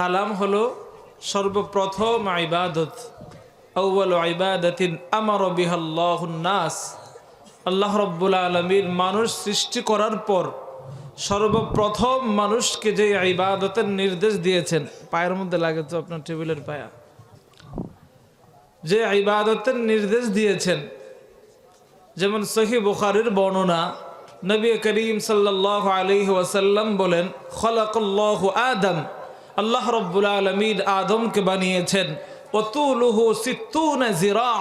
সালাম হলো সর্বপ্রথম ইবাদত। আউ্বাল ইবাদতিন আমার বিহাল্লাহুন্নাস আল্লাহ রব্বুল আলমীর মানুষ সৃষ্টি করার পর সর্বপ্রথম মানুষকে যে ইবাদতের নির্দেশ দিয়েছেন, পায়ের মধ্যে লাগে তো আপনার টেবিলের পায়া। যে ইবাদতের নির্দেশ দিয়েছেন, যেমন সহি বুখারির বর্ণনা, নবী করিম সাল্লাহ আলহি ওয়াসাল্লাম বলেন, খলাকল্লাহ আদম আল্লাহ রব্বুল আলমিন আদমকে বানিয়েছেন। অতুলুহু সিত্তুন জিরা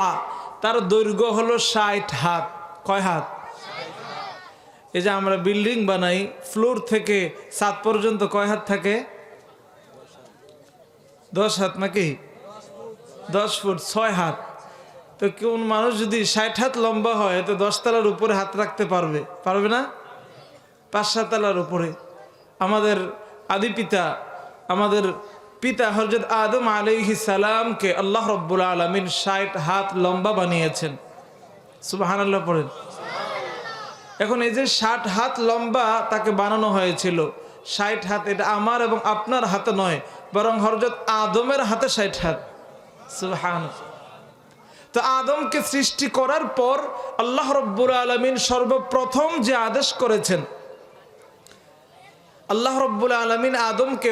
তার দৈর্ঘ্য হলো ষাট হাত। কয় হাত? এই যে আমরা বিল্ডিং বানাই, ফ্লোর থেকে সাত পর্যন্ত কয় হাত থাকে? দশ হাত নাকি? দশ ফুট, ছয় হাত। তো কোন মানুষ যদি ষাট হাত লম্বা হয়, তো দশ তলার উপরে হাত রাখতে পারবে। পারবে না? পাঁচ সাত তলার উপরে। আমাদের আদি পিতা আমাদের পিতা হরজত আদম আলিহি সালামকে আল্লাহ রব্বুল আলমিন ষাট হাত লম্বা বানিয়েছেন। সুবাহান আল্লাহ পড়েন। এখন এই যে ষাট হাত লম্বা তাকে বানানো হয়েছিল, ষাট হাত এটা আমার এবং আপনার হাতে নয়, বরং হরজত আদমের হাতে ষাট হাত। সুবাহান তো আদমকে সৃষ্টি করার পর আল্লাহ রব্বুর আলমিন সর্বপ্রথম যে আদেশ করেছেন আল্লাহ রব্বুল আলমিন আদমকে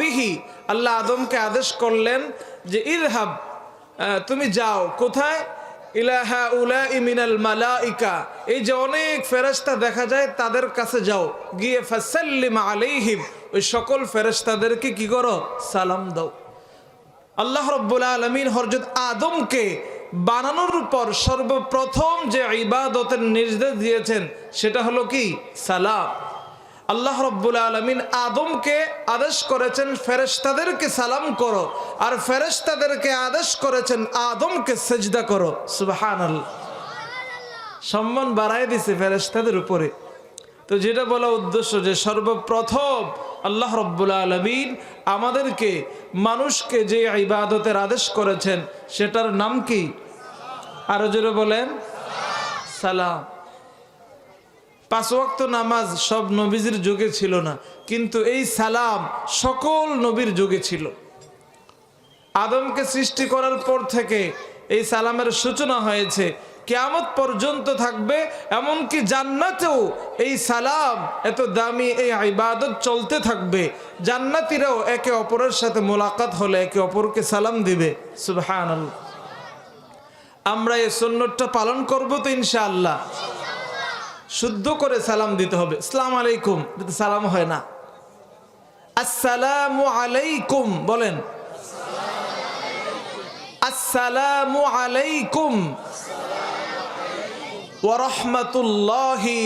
বিহি, আল্লাহ আদমকে আদেশ করলেন যে ইরহাব তুমি যাও। কোথায়? ইলাহা উলা ইমিনাল মালাইকা, এই যে অনেক ফেরেশতা দেখা যায়, তাদের কাছে যাও। গিয়ে ফাসাল্লিম আলাইহিম, ওই সকল ফেরেশতাদেরকে কি করো? সালাম দাও। আল্লাহ রব্বুল আলমিন হরজত আদমকে বানানোর পর সর্বপ্রথম যে ইবাদতের নির্দেশ দিয়েছেন, সেটা হলো কি? সালাম। আল্লাহ রব্বুল আলমিন আদমকে আদেশ করেছেন, ফেরেশতাদেরকে সালাম করো। আর ফেরেশতাদেরকে আদেশ করেছেন, আদমকে সেজদা করো। সুবাহান সম্মান বাড়াই দিছে ফেরেশতাদের উপরে। তো যেটা বলা উদ্দেশ্য যে সর্বপ্রথম আল্লাহ রব্বুল আলমিন আমাদেরকে, মানুষকে যে ইবাদতের আদেশ করেছেন, সেটার নাম কি? আরও যেটা বলেন। সালাম। পাঁচ ওয়াক্ত নামাজ সব নবীজির যুগে ছিল না, কিন্তু এই সালাম সকল নবীর যুগে ছিল। আদমকে সৃষ্টি করার পর থেকে এই সালামের সূচনা হয়েছে, কেয়ামত পর্যন্ত থাকবে, এমনকি জান্নাতেও এই সালাম এত দামি এই ইবাদত চলতে থাকবে। জান্নাতিরাও একে অপরের সাথে মোলাকাত হলে একে অপরকে সালাম দিবে। সুবহান আমরা এই সন্ন্যতটা পালন করব তো ইনশাআল্লাহ। শুদ্ধ করে সালাম দিতে হবে। আসসালাম আলাইকুম। সালাম হয় না। আসসালামু আলাইকুম বলেন। আসসালামু আলাইকুম। ওরহমতুল্লাহি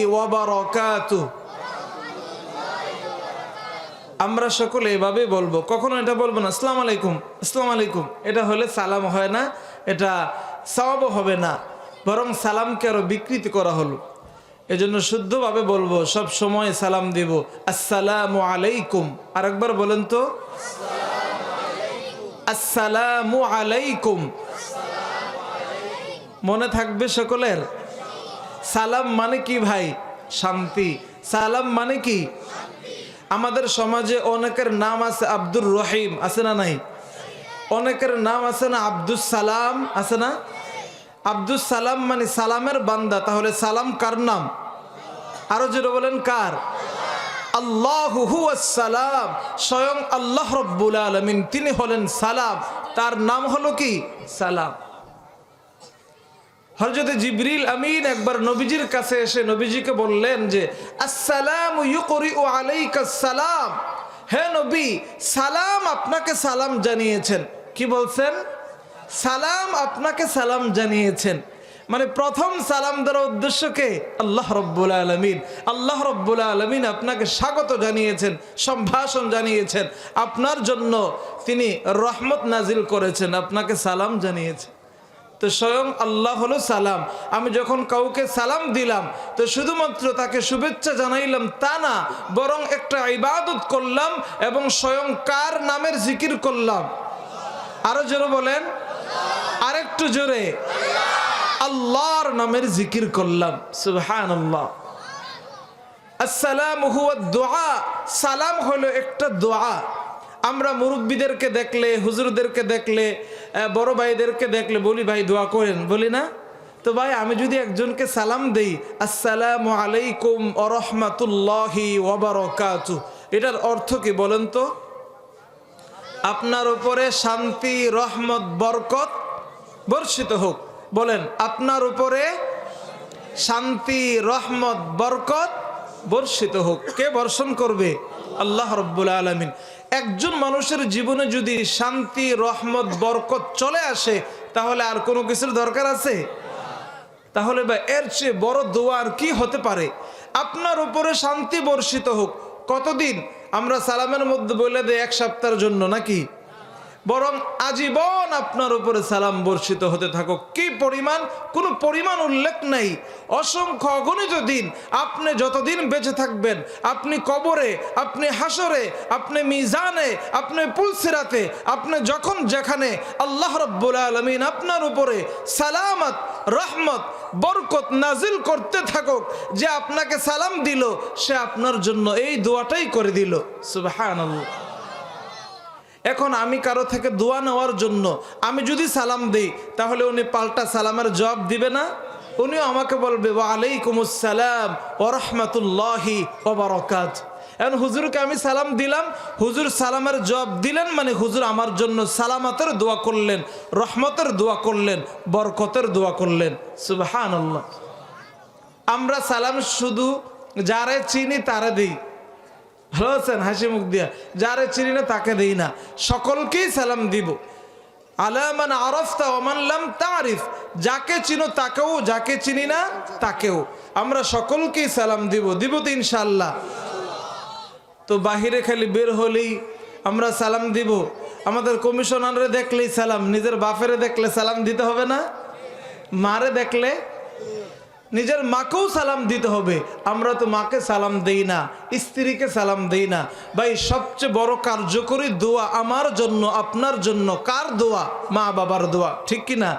আমরা সকলে এভাবে বলব। কখনো এটা বলব না। আসসালাম আলাইকুম। আসসালাম আলাইকুম। এটা হলে সালাম হয় না। এটা সওয়াবও হবে না। বরং সালামকে আরও বিকৃতি করা হলো। এজন্য শুদ্ধভাবে বলব, সব সময় সালাম দিব। আসসালামু আলাইকুম। আরেকবার বলেন তো। আসসালামু আলাইকুম। মনে থাকবে সকলের? সালাম মানে কি ভাই? শান্তি। সালাম মানে কি? আমাদের সমাজে অনেকের নাম আছে আব্দুর রহিম, আছে না নাই? অনেকের নাম আছে না আব্দুস সালাম, আছে না? আব্দুস সালাম মানে সালামের বান্দা, তাহলে সালাম কার নাম? আরও যেটা বলেন কার? সালাম, স্বয়ং আল্লাহ রব্বুল আলমিন, তিনি হলেন সালাম। তার নাম হলো কি? সালাম। হরজতে জিবরিল আমিন একবার নবীজির কাছে এসে নবীজিকে বললেন যে, আসসালাম সালাম। হে নবী, সালাম আপনাকে সালাম জানিয়েছেন। কি বলছেন? সালাম আপনাকে সালাম জানিয়েছেন। মানে প্রথম সালাম দেওয়ার উদ্দেশ্যকে আল্লাহ রব্বুল আলমিন। আল্লাহ রব্বুল আলমিন আপনাকে স্বাগত জানিয়েছেন, সম্ভাষণ জানিয়েছেন। আপনার জন্য তিনি রহমত নাজিল করেছেন, আপনাকে সালাম জানিয়েছেন। তো স্বয়ং আল্লাহ হলো সালাম। আমি যখন কাউকে সালাম দিলাম, তো শুধুমাত্র তাকে শুভেচ্ছা জানাইলাম তা না, বরং একটা ইবাদত করলাম এবং স্বয়ং কার নামের জিকির করলাম। আরও জোরে বলেন। আরেকটু জোরে। আল্লাহর নামের জিকির করলাম। সুবহান আল্লাহ আসসালাম দোয়া। সালাম হলো একটা দোয়া। আমরা মুরব্বীদেরকে দেখলে, হুজুরদেরকে দেখলে বড় ভাইদেরকে দেখলে বলি, ভাই, দোয়া করেন। বলি না। তো ভাই, আমি যদি একজনকে সালাম দেই, আসসালামু আলাইকুম আরহামাতুল্লাহি ওয়াবারাকাতু এটার অর্থ কি বলেন তো? আপনার উপরে শান্তি, রহমত, বরকত বর্ষিত হোক। বলেন, আপনার উপরে শান্তি, রহমত, বরকত বর্ষিত হোক। কে বর্ষণ করবে? আল্লাহ রব্বুল আলমিন। একজন মানুষের জীবনে যদি শান্তি, রহমত, বরকত চলে আসে, তাহলে আর কোনো কিছুর দরকার আছে? তাহলে বা এর চেয়ে বড় দোয়া আর কি হতে পারে? আপনার উপরে শান্তি বর্ষিত হোক। কতদিন? আমরা সালামের মধ্যে বলে দেয় এক সপ্তাহের জন্য, নাকি? বরং আজীবন আপনার উপরে সালাম বর্ষিত হতে থাকুক। কি পরিমাণ? কোনো পরিমাণ উল্লেখ নাই। অসংখ্য অগণিত দিন আপনি যতদিন বেঁচে থাকবেন, আপনি কবরে, আপনি হাসরে আপনি মিজানে, আপনি পুলসিরাতে, আপনি যখন যেখানে, আল্লাহ রব্বুল আলমিন আপনার উপরে সালামত, রহমত, বরকত নাজিল করতে থাকুক। যে আপনাকে সালাম দিল, সে আপনার জন্য এই দোয়াটাই করে দিল। সুবহানাল্লাহ। এখন আমি কারও থেকে দোয়া নেওয়ার জন্য আমি যদি সালাম দিই, তাহলে উনি পাল্টা সালামের জবাব দিবে না? উনিও আমাকে বলবে ওয়া আলাইকুম আসসালাম ও রহমতুল্লাহি ও বারকাত। এখন হুজুরকে আমি সালাম দিলাম, হুজুর সালামের জবাব দিলেন মানে হুজুর আমার জন্য সালামতের দোয়া করলেন, রহমতের দোয়া করলেন, বরকতের দোয়া করলেন। সুবহান আমরা সালাম শুধু যারে চিনি তারা দিই। ভালো আছেন হাসি মুখ দিয়া। যারে চিনি না তাকে দেই না। সকলকেই সালাম দিব। আলামান আরফতা ওমানলাম তারিফ। যাকে চিনো তাকেও, যাকে চিনি না তাকেও। আমরা সকলকেই সালাম দিব দিব তো ইনশাল্লাহ তো বাহিরে খালি বের হলেই আমরা সালাম দিব। আমাদের কমিশনারে দেখলেই সালাম, নিজের বাপেরে দেখলে সালাম দিতে হবে না? মারে দেখলে? নিজের মাকেও সালাম দিতে হবে। আমরা তো মাকে সালাম দেই না, স্ত্রীকে সালাম দেই না। ভাই, সবচেয়ে বড় কার্যকরী দোয়া আমার জন্য, আপনার জন্য। কার দোয়া? মা বাবার দোয়া। ঠিক কি না?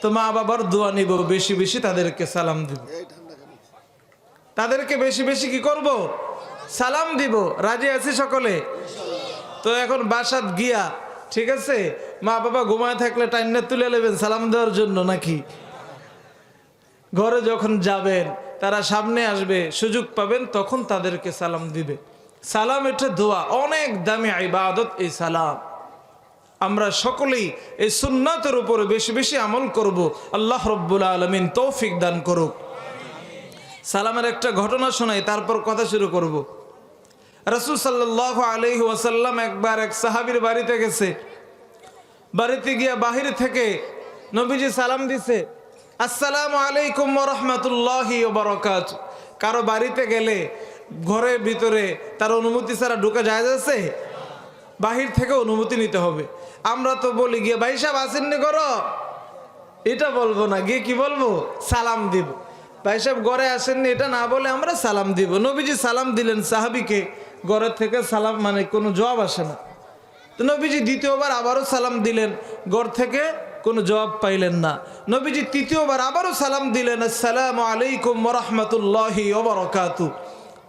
তো মা বাবার দোয়া নিব, বেশি বেশি তাদেরকে সালাম দিব। তাদেরকে বেশি বেশি কি করব? সালাম দিব। রাজি আছি সকলে? তো এখন বাসাত গিয়া, ঠিক আছে? মা বাবা ঘুমায় থাকলে টাইনে তুলে নেবেন সালাম দেওয়ার জন্য নাকি? ঘরে যখন যাবেন, তারা সামনে আসবে, সুযোগ পাবেন, তখন তাদেরকে সালাম দিবে। সালাম এটা দোয়া, অনেক দামি ইবাদত এই সালাম। আমরা সকলেই এই সুন্নাতের উপরে বেশি বেশি আমল করব। আল্লাহ রব্বুল আলমিন তৌফিক দান করুক। সালামের একটা ঘটনা শোনাই, তারপর কথা শুরু করব। রসুল সাল্লাহ আলহি ওয়াসাল্লাম একবার এক সাহাবির বাড়িতে গেছে। বাড়িতে গিয়া বাহির থেকে নবীজি সালাম দিছে। আসসালামু আলাইকুম রহমতুল্লাহি বরকাত। কারও বাড়িতে গেলে ঘরের ভিতরে তার অনুমতি ছাড়া ঢুকে যায় যাচ্ছে বাহির থেকে অনুমতি নিতে হবে। আমরা তো বলি, গিয়ে ভাই সাহেব আসেননি করো এটা বলব না, গিয়ে কি বলব? সালাম দিব। ভাই সাহেব ঘরে আসেননি এটা না বলে আমরা সালাম দিব। নবীজি সালাম দিলেন সাহাবিকে। ঘরের থেকে সালাম মানে কোনো জবাব আসে না। তো নবীজি দ্বিতীয়বার আবারও সালাম দিলেন। ঘর থেকে কোনো জবাব পাইলেন না। নবীজি তৃতীয়বার আবারও সালাম দিলেন, আসসালাম আলাইকুম রহমতুল্লাহি ওবরকাতু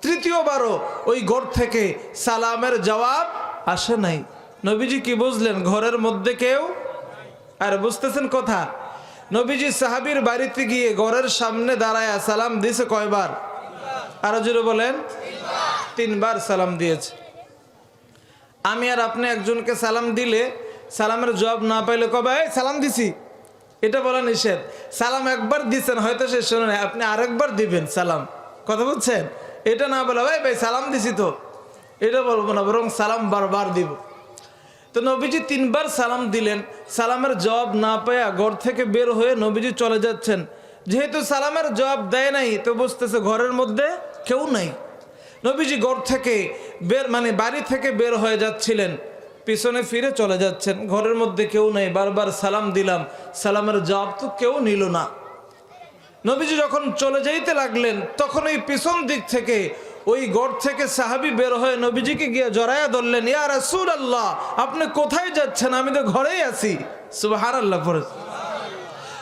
তৃতীয়বারও ওই ঘর থেকে সালামের জবাব আসে নাই। নবীজি কি বুঝলেন, ঘরের মধ্যে কেউ আর বুঝতেছেন কথা? নবীজি সাহাবির বাড়িতে গিয়ে ঘরের সামনে দাঁড়ায় সালাম দিয়েছে কয়বার? আরও জোরে বলেন, তিনবার সালাম দিয়েছে। আমি আর আপনি একজনকে সালাম দিলে সালামের জবাব না পাইলে কবে? "এই, সালাম দিছি। এটা বলা নিষেধ। সালাম একবার দিচ্ছেন হয়তো সে শোনে নাই, আপনি আরেকবার দিবেন সালাম। কথা বলছেন এটা না বলে ভাই ভাই সালাম দিছি তো। এটা বলব না বরং সালাম বারবার দিব। তো নবীজি তিনবার সালাম দিলেন। সালামের জবাব না পায়া ঘর থেকে বের হয়ে নবীজি চলে যাচ্ছেন। যেহেতু সালামের জবাব দেয় নাই তো বুঝতেছে ঘরের মধ্যে কেউ নাই। নবীজি ঘর থেকে বের মানে বাড়ি থেকে বের হয়ে যাচ্ছিলেন। পিছনে ফিরে চলে যাচ্ছেন। ঘরের মধ্যে কেউ নেই। বারবার সালাম দিলাম। সালামের জবাব তো কেউ নিল না। নবীজি যখন চলে যাইতে লাগলেন, তখন ওই পিছন দিক থেকে, ওই গড় থেকে সাহাবি বের হয়ে নবীজিকে গিয়ে জড়াইয়া ধরলেন ইয়ার রাসূল আল্লাহ আপনি কোথায় যাচ্ছেন? আমি তো ঘরেই আছি। সুবাহার আল্লাহ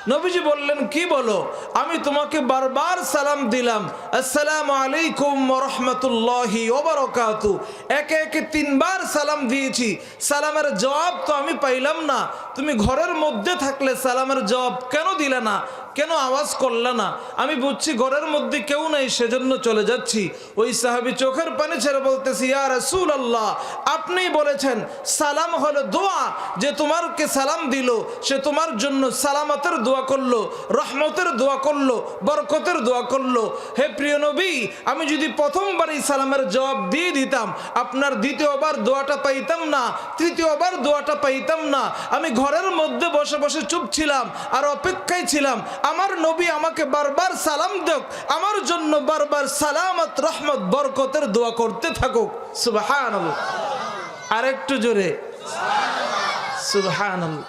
নবীজি বললেন, কি বলো? আমি তোমাকে বারবার সালাম দিলাম। আসসালামু আলাইকুম রহমতুল্লাহি ওবরকাতু একে একে তিনবার সালাম দিয়েছি। সালামের জবাব তো আমি পাইলাম না। তুমি ঘরের মধ্যে থাকলে সালামের জবাব কেন দিলে না? কেন আওয়াজ করলে না? আমি বুঝছি ঘরের মধ্যে কেউ নাই, সেজন্য চলে যাচ্ছি। ওই সাহাবি চোখের পানি ছেড়ে বলতেছি, ইয়া রাসূল আল্লাহ আপনি বলেছেন সালাম হলো দোয়া, যে তোমারকে সালাম দিল, সে তোমার জন্য সালামতের দোয়া করল, রহমতের দোয়া করল, বরকতের দোয়া করল। হে প্রিয় নবী, আমি যদি প্রথমবারই সালামের জবাব দিয়ে দিতাম, আপনার দ্বিতীয়বার দোয়াটা পাইতাম না, তৃতীয়বার দোয়াটা পাইতাম না। আমি ঘরের মধ্যে বসে বসে চুপ ছিলাম আর অপেক্ষায় ছিলাম। আমার নবী আমাকে বারবার সালাম দেখ আমার জন্য বারবার সালামত, রহমত, বরকতের দোয়া করতে থাকুক। সুবাহ আর একটু জোরে। সুবহান